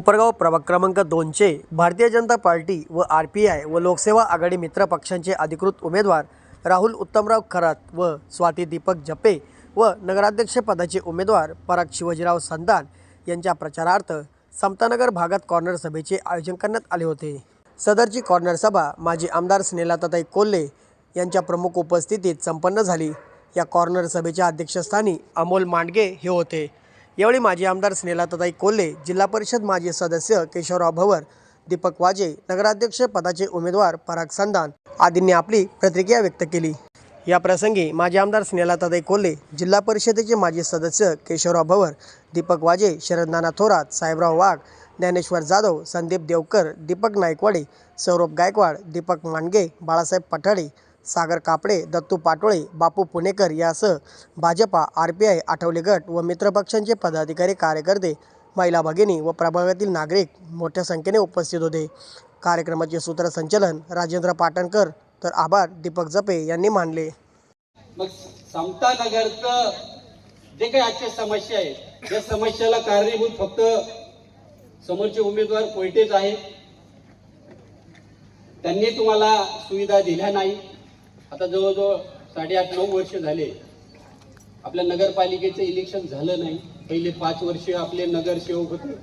कोपरगाव प्रभाग क्रमांक दोनचे भारतीय जनता पार्टी व आर पी आय व लोकसेवा आघाडी मित्र पक्षांचे अधिकृत उमेदवार राहुल उत्तमराव खरात व स्वाती दीपक जप्पे व नगराध्यक्षपदाचे उमेदवार पराग शिवाजीराव संतान यांच्या प्रचारार्थ समतानगर भागात कॉर्नर सभेचे आयोजन करण्यात आले होते. सदरची कॉर्नर सभा माजी आमदार स्नेलाताताई कोल्हे यांच्या प्रमुख उपस्थितीत संपन्न झाली. या कॉर्नर सभेच्या अध्यक्षस्थानी अमोल मांडगे हे होते. यावेळी माजी आमदार स्नेलाताताई कोल्हे जिल्हा परिषद माजी सदस्य केशवराव भवर दीपक वाजे नगराध्यक्ष पदाचे उमेदवार पराग संदान आदींनी आपली प्रतिक्रिया व्यक्त केली. या प्रसंगी माजी आमदार स्नेलाताताई कोल्हे जिल्हा परिषदेचे माजी सदस्य केशवराव भवर दीपक वाजे शरदनाना थोरात साहेबराव वाघ ज्ञानेश्वर जाधव संदीप देवकर दीपक नायकवाडे सौरभ गायकवाड दीपक मांडगे बाळासाहेब पठाडे सागर कापडे दत्तू पाटोळे बापू पुणेकर यासह Bhajpa R P I Athawale गट व मित्रपक्षांचे पदाधिकारी कार्यकर्ते महिला भगिनी व प्रभागातील नागरिक मोठ्या संख्येने उपस्थित होते. कार्यक्रमाचे सूत्रसंचलन राजेंद्र पाटणकर तर आभार दीपक जपे यांनी मानले. मग समता नगरचं जे काही आजच्या समस्या आहेत या समस्याला कारणीभूत फक्त समोरचे उमेदवार कोयटेच आहेत. त्यांनी तुम्हाला सुविधा दिल्या नाही आता जवळजवळ साडेआठ नऊ वर्ष झाले. आपल्या नगरपालिकेचं इलेक्शन झालं नाही. पहिले पाच वर्ष आपले नगरसेवक होते.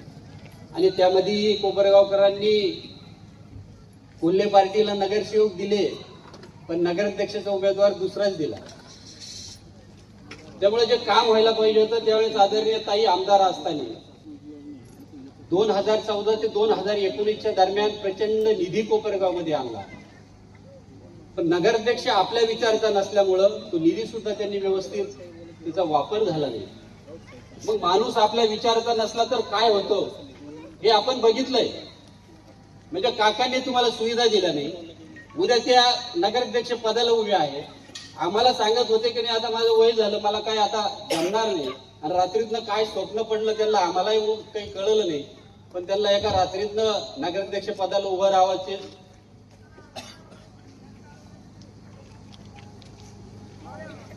आणि त्यामध्ये कोपरगावकरांनी कोल्हे पार्टीला नगरसेवक दिले पण नगराध्यक्षाचा उमेदवार दुसराच दिला. त्यामुळे जे काम व्हायला पाहिजे होतं त्यावेळेस आदरणीय ताई आमदार असताना. दोन हजार चौदा ते दोन हजार एकोणीसच्या दरम्यान प्रचंड निधी कोपरगावमध्ये आणला. पण नगराध्यक्ष आपल्या विचारचा नसल्यामुळं तो निधी सुद्धा त्यांनी व्यवस्थित त्याचा वापर झाला नाही. मग माणूस आपल्या विचारचा नसला तर काय होतं? हे आपण बघितलंय. म्हणजे काकांनी तुम्हाला सुविधा दिल्या नाही. उद्या त्या नगराध्यक्ष पदाला उभे आहे. आम्हाला सांगत होते की नाही आता माझं वय झालं मला काय आता जमणार नाही. आणि रात्रीतनं काय स्वप्न पडलं त्यांना आम्हालाही काही कळलं नाही. पण त्यांना एका रात्रीतनं नगराध्यक्ष पदाला उभं राहायचे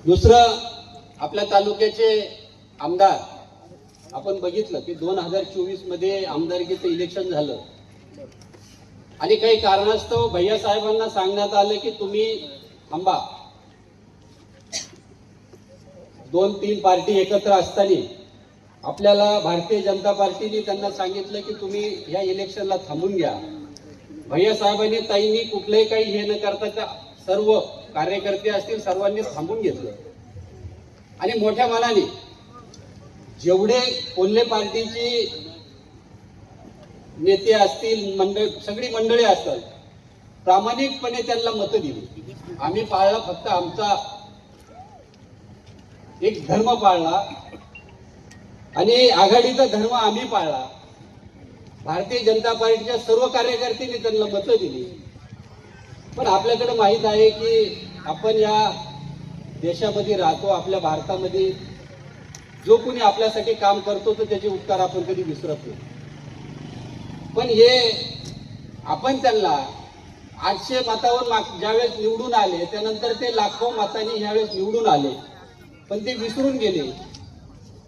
दुसरं आपल्या तालुक्याचे आमदार. आपण बघितलं की दोन हजार चोवीसमध्ये आमदारकीचं इलेक्शन झालं. आणि काही कारणास्तव भैया साहेबांना सांगण्यात आलं की तुम्ही थांबा. दोन तीन पार्टी एकत्र असताना आपल्याला भारतीय जनता पार्टीने त्यांना सांगितलं की तुम्ही या इलेक्शनला थांबून घ्या. भैया साहेबांनी ताईंनी कुठलंही काही हे न करता सर्व कार्यकर्ते असतील सर्वांनी थांबून घेतलं. आणि मोठ्या मनाने जेवढे कोल्हे पार्टीची नेते असतील मंडळ सगळी मंडळी असतात प्रामाणिकपणे त्यांना मतं दिली. आम्ही पाळला फक्त आमचा एक धर्म पाळला आणि आघाडीचा धर्म आम्ही पाळला. भारतीय जनता पार्टीच्या सर्व कार्यकर्त्यांनी त्यांना मतं दिली. पण आपल्याकडे माहीत आहे की आपण या देशामध्ये राहतो आपल्या भारतामध्ये. जो कोणी आपल्यासाठी काम करतो तर त्याचे उपकार आपण कधी विसरत नाही. पण हे आपण त्यांना आठशे मतावर माग- ज्यावेळेस निवडून आले त्यानंतर ते लाखो मतांनी ह्यावेळेस निवडून आले. पण ते विसरून गेले.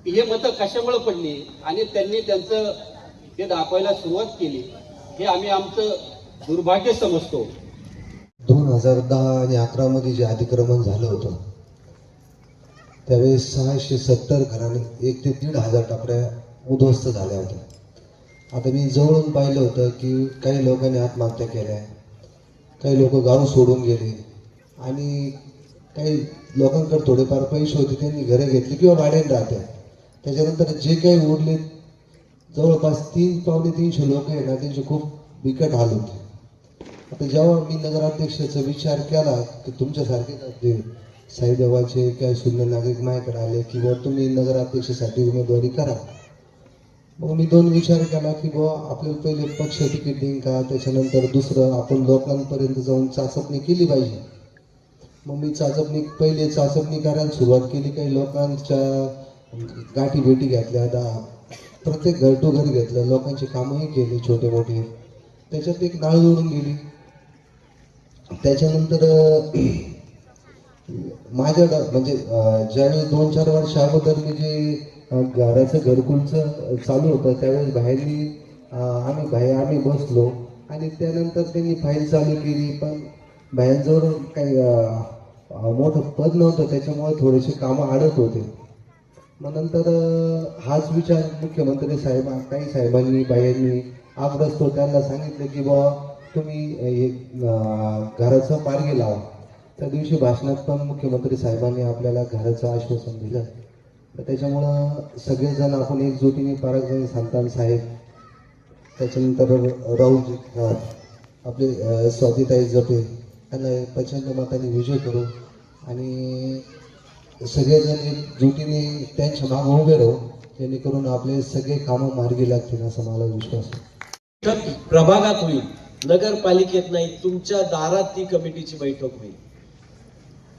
की हे मतं कशामुळे पडली? आणि त्यांनी त्यांचं हे दाखवायला सुरुवात केली. हे आम्ही आमचं दुर्भाग्य समजतो. हजार दहा आणि अकरामध्ये जे अतिक्रमण झालं होतं त्यावेळेस सहाशे सत्तर घराने एक ते दीड हजार टाकऱ्या उद्ध्वस्त झाल्या होत्या. आता मी जवळून पाहिलं होतं की काही लोकांनी आत्महत्या केल्या काही लोक गाव सोडून गेले आणि काही लोकांकडे थोडेफार पैसे होते त्यांनी घरे घेतली किंवा भाड्याने राहत्या. त्याच्यानंतर जे काही उरले जवळपास तीन पावणे तीनशे लोक आहे ना त्यांचे खूप बिकट हाल होते. आता जेव्हा मी नगराध्यक्षाचा विचार केला की तुमच्यासारखे जे साईदेवाचे काय शून्य नागरिक माझ्याकडे आले किंवा तुम्ही नगराध्यक्षासाठी उमेदवारी करा. मग मी दोन विचार केला की बुवा आपल्याला पहिले पक्ष तिकीट देईन का? त्याच्यानंतर दुसरं आपण लोकांपर्यंत जाऊन चाचपणी केली पाहिजे. मग मी चाचपणी पहिले चाचपणी करायला सुरुवात केली. काही लोकांच्या गाठी भेटी घेतल्या दहा प्रत्येक घर टू घर घेतलं लोकांची कामंही केली छोटे मोठे त्याच्यात एक नाळ जोडून गेली. त्याच्यानंतर माझ्या म्हणजे अं, ज्यावेळेस दोन चार वर्ष अगोदर मी जे घराचं घरकुलचं चालू होतं त्यावेळेस बाहेरली आम्ही बाहेर आम्ही बसलो. आणि त्यानंतर त्यांनी फाईल चालू केली पण बाहेरजवळ काही मोठं पद नव्हतं त्याच्यामुळे थोडेसे कामं अडत होते. मग नंतर हाच विचार मुख्यमंत्री साहेबा काही साहेबांनी बायांनी आग्रस्त त्यांना सांगितलं की बाबा तुम्ही एक हे अं, मार्गी लावा त्या दिवशी भाषणात पण मुख्यमंत्री साहेबांनी आपल्याला घराचं आश्वासन दिलं. तर त्याच्यामुळं सगळेजण आपण एकजुटीने पारकजण संतान साहेब त्याच्यानंतर राहुल आपले अं, स्वातीताई जपे त्यांना प्रचंड मताने विजय करू आणि सगळेजण एकजुटीने त्यांच्या मागं उभे राहू जेणेकरून आपले सगळे कामं मार्गी लागतील असा मला विश्वास आहे. तर प्रभागात होईल. नगरपालिकेत नाही तुमच्या दारात ती कमिटीची बैठक होईल.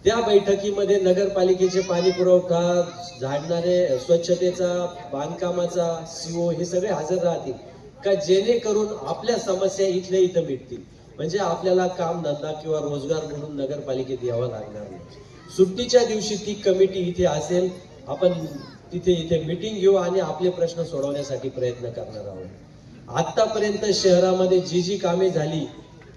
त्या बैठकीमध्ये नगरपालिकेचे पाणी पुरवठा झाडणारे स्वच्छतेचा बांधकामाचा सीओ हे सगळे हजर राहतील. का जेणेकरून आपल्या समस्या इथल्या इथं मिटतील? म्हणजे आपल्याला काम धंदा किंवा रोजगार म्हणून नगरपालिकेत यावं लागणार नाही. सुट्टीच्या दिवशी ती कमिटी इथे असेल आपण तिथे इथे मिटिंग घेऊ आणि आपले प्रश्न सोडवण्यासाठी प्रयत्न करणार आहोत. आतापर्यंत शहरामध्ये जी जी कामे झाली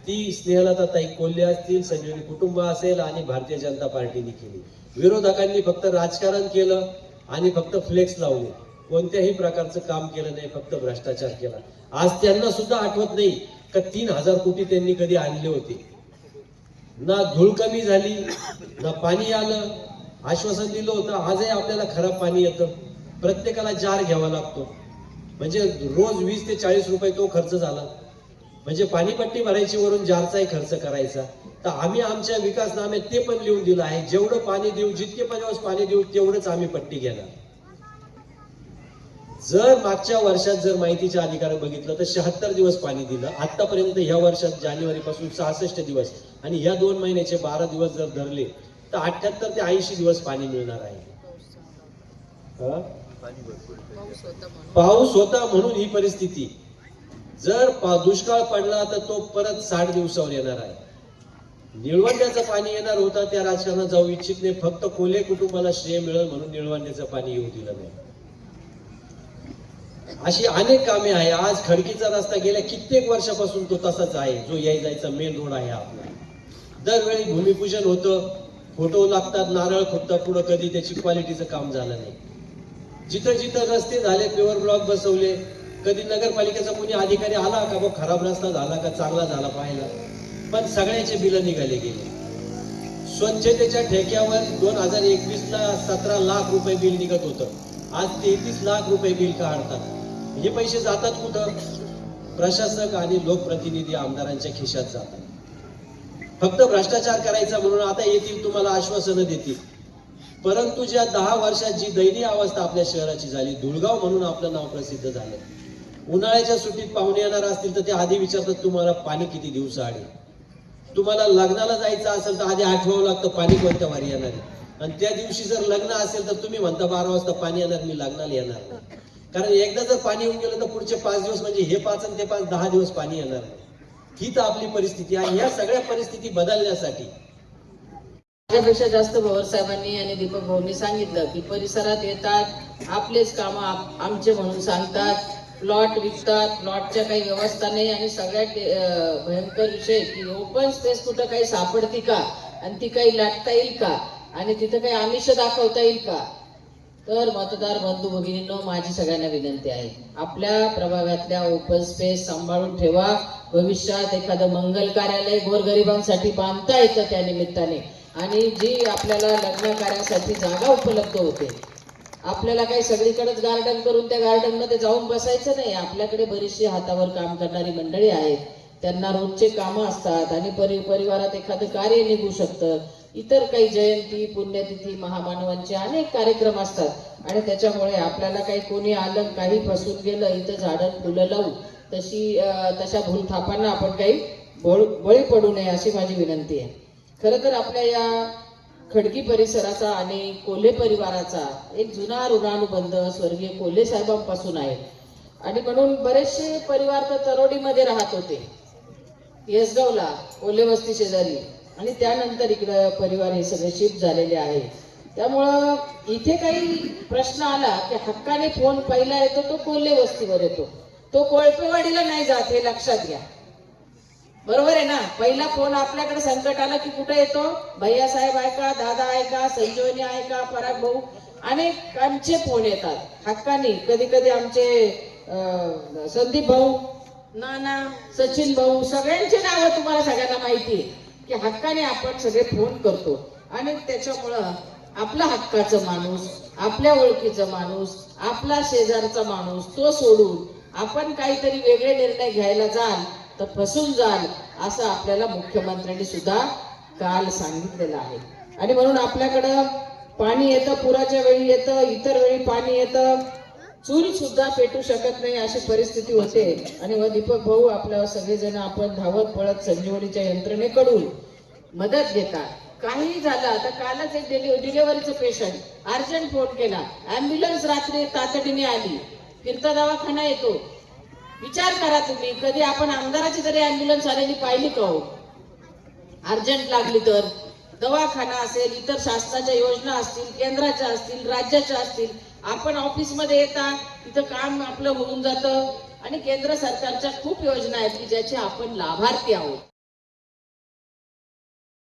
ती स्नेहलताताई कोल्हे असतील संजीवनी कुटुंब असेल आणि भारतीय जनता पार्टीने केली. विरोधकांनी फक्त राजकारण केलं आणि फक्त फ्लेक्स लावले. कोणत्याही प्रकारचं काम केलं नाही फक्त भ्रष्टाचार केला. आज त्यांना सुद्धा आठवत नाही का तीन हजार कोटी त्यांनी कधी आणले होते. ना धूळ कमी झाली ना पाणी आलं. आश्वासन दिलं होतं आजही आपल्याला खराब पाणी येतं. प्रत्येकाला जार घ्यावा लागतो. म्हणजे रोज वीस ते चाळीस रुपये तो खर्च झाला. म्हणजे पाणीपट्टी भरायची वरून जारचाही खर्च करायचा. तर आम्ही आमच्या विकासनाम्यात ते पण लिहून दिलं आहे जेवढं पाणी देऊ जितके पण दिवस पाणी देऊ तेवढंच आम्ही पट्टी घेणार. जर मागच्या वर्षात जर माहितीच्या अधिकारात बघितलं तर शहात्तर दिवस पाणी दिलं. आतापर्यंत ह्या वर्षात जानेवारी पासून सहासष्ट दिवस आणि ह्या दोन महिन्याचे बारा दिवस जर धरले तर अठ्याहत्तर ते ऐंशी दिवस पाणी मिळणार आहे. हा? पाऊस होता म्हणून. ही परिस्थिती. जर पा- दुष्काळ पडला तर तो परत साठ दिवसावर येणार आहे. निळवंड्याचं पाणी येणार होता त्या राजकारणात जाऊ इच्छित नाही. फक्त कोल्हे कुटुंबाला श्रेय मिळेल म्हणून निळवंड्याचं पाणी येऊ दिलं नाही. अशी अनेक कामे आहे. आज खडकीचा रस्ता गेल्या कित्येक वर्षापासून तो तसाच आहे. जो याय जायचा मेन रोड आहे आपला. दरवेळी भूमिपूजन होतं. फोटो लागतात नारळ फुटतात. पुढं कधी त्याची क्वालिटीचं काम झालं नाही. जिथं जिथं रस्ते झाले पेवर ब्लॉक बसवले. कधी नगरपालिकेचा कोणी अधिकारी आला का बघ खराब रस्ता झाला का चांगला झाला पाहायला पण सगळ्याचे बिलं निघाले गेले. स्वच्छतेच्या ठेक्यावर दोन हजार एकवीस ला सतरा लाख रुपये बिल निघत होतं. आज तेहतीस लाख रुपये बिल काढतात. हे पैसे जातात कुठं? प्रशासक आणि लोकप्रतिनिधी आमदारांच्या खिशात जातात. फक्त भ्रष्टाचार करायचा म्हणून आता येतील तुम्हाला आश्वासनं देतील. परंतु ज्या दहा वर्षात जी दयनीय अवस्था आपल्या शहराची झाली धुळगाव म्हणून आपलं नाव प्रसिद्ध झालं. उन्हाळ्याच्या सुट्टीत पाहुणे येणार असतील तर ते आधी विचारतात तुम्हाला पाणी किती दिवस आले तुम्हाला लग्नाला जायचं असेल तर आधी आठवावं लागतं पाणी कोणत्या वारी येणार आहे? आणि त्या दिवशी जर लग्न असेल तर तुम्ही म्हणता बारा वाजता पाणी येणार मी लग्नाला येणार. नाही कारण एकदा जर पाणी येऊन गेलं तर पुढचे पाच दिवस म्हणजे हे पाच आणि ते पाच दहा दिवस पाणी येणार. ही तर आपली परिस्थिती आहे. या सगळ्या परिस्थिती बदलण्यासाठी माझ्यापेक्षा जास्त भवर साहेबांनी आणि दीपक भाऊंनी सांगितलं की परिसरात येतात आपलेच कामं आमचे म्हणून सांगतात प्लॉट विकतात प्लॉटच्या काही व्यवस्था नाही आणि सगळ्यात भयंकर विषय की ओपन स्पेस कुठं काही सापडती का? आणि ती काही लाटता येईल का? आणि तिथं काही आमिष दाखवता येईल का? तर मतदार बंधू भगिनींनो माझी सगळ्यांना विनंती आहे आपल्या प्रभागातल्या ओपन स्पेस सांभाळून ठेवा. भविष्यात एखादं मंगल कार्यालय गोरगरिबांसाठी बांधता येतं त्या निमित्ताने. आणि जी आपल्याला लग्न कार्यासाठी जागा उपलब्ध होते आपल्याला काही सगळीकडेच गार्डन करून त्या गार्डनमध्ये जाऊन बसायचं नाही. आपल्याकडे बरीचशी हातावर काम करणारी मंडळी आहेत. त्यांना रोजचे कामं असतात आणि परि परिवारात एखादं कार्य निघू शकतं. इतर काही जयंती पुण्यतिथी महामानवांचे अनेक कार्यक्रम असतात. आणि त्याच्यामुळे आपल्याला काही कोणी आलं काही फसून गेलं इथं झाडं फुलं लावू तशी तशा भूलथापांना आपण काही बळ बळी पडू नये अशी माझी विनंती आहे. खरं तर आपल्या या खडकी परिसराचा आणि कोल्हे परिवाराचा एक जुना ऋणानुबंध स्वर्गीय कोल्हे साहेबांपासून आहे. आणि म्हणून बरेचसे परिवार तर तरोडीमध्ये राहत होते. येसगावला कोल्हे वस्ती शेजारी आणि त्यानंतर इकडं परिवार हे सगळे शिफ्ट झालेले आहे. त्यामुळं इथे काही प्रश्न आला की हक्काने फोन पहिला येतो तो कोल्हे वस्तीवर येतो. तो कोळपेवाडीला नाही जात हे लक्षात घ्या. बरोबर आहे ना? पहिला फोन आपल्याकडे संकट आलं की कुठे येतो? भैया साहेब आहे का? दादा आहे का? संजीवनी आहे का? पराग भाऊ? अनेकांचे फोन येतात. हक्कानी. कधी कधी आमचे संदीप भाऊ नाना सचिन भाऊ सगळ्यांची नावं तुम्हाला सगळ्यांना माहिती आहे की हक्काने आपण सगळे फोन करतो. आणि त्याच्यामुळं आपला हक्काचा माणूस आपल्या ओळखीचा माणूस आपला शेजारचा माणूस तो सोडून आपण काहीतरी वेगळे निर्णय घ्यायला जाल तर फसून जाल असं आपल्याला मुख्यमंत्र्यांनी सुद्धा काल सांगितलेलं आहे. आणि म्हणून आपल्याकडं पाणी येतं पुराच्या वेळी येतं इतर वेळी पाणी येतं. चूल सुद्धा पेटू शकत नाही अशी परिस्थिती होते. आणि व दीपक भाऊ आपल्या सगळेजण आपण धावत पळत संजीवनीच्या यंत्रणेकडून मदत घेतात. काही झालं आता कालच एक डिलिव्हरीचं पेशंट अर्जंट फोन केला. ऍम्ब्युलन्स रात्री तातडीने आली. फिरता दवाखाना येतो. विचार करा तुम्ही. कधी आपण आमदाराची जरी अँब्युलन्स आलेली पाहिली का हो? अर्जंट लागली तर? दवाखाना असेल इतर शासनाच्या योजना असतील केंद्राच्या असतील राज्याच्या असतील आपण ऑफिसमध्ये येता तिथं काम आपलं होऊन जातं. आणि केंद्र सरकारच्या खूप योजना आहेत की ज्याचे आपण लाभार्थी आहोत.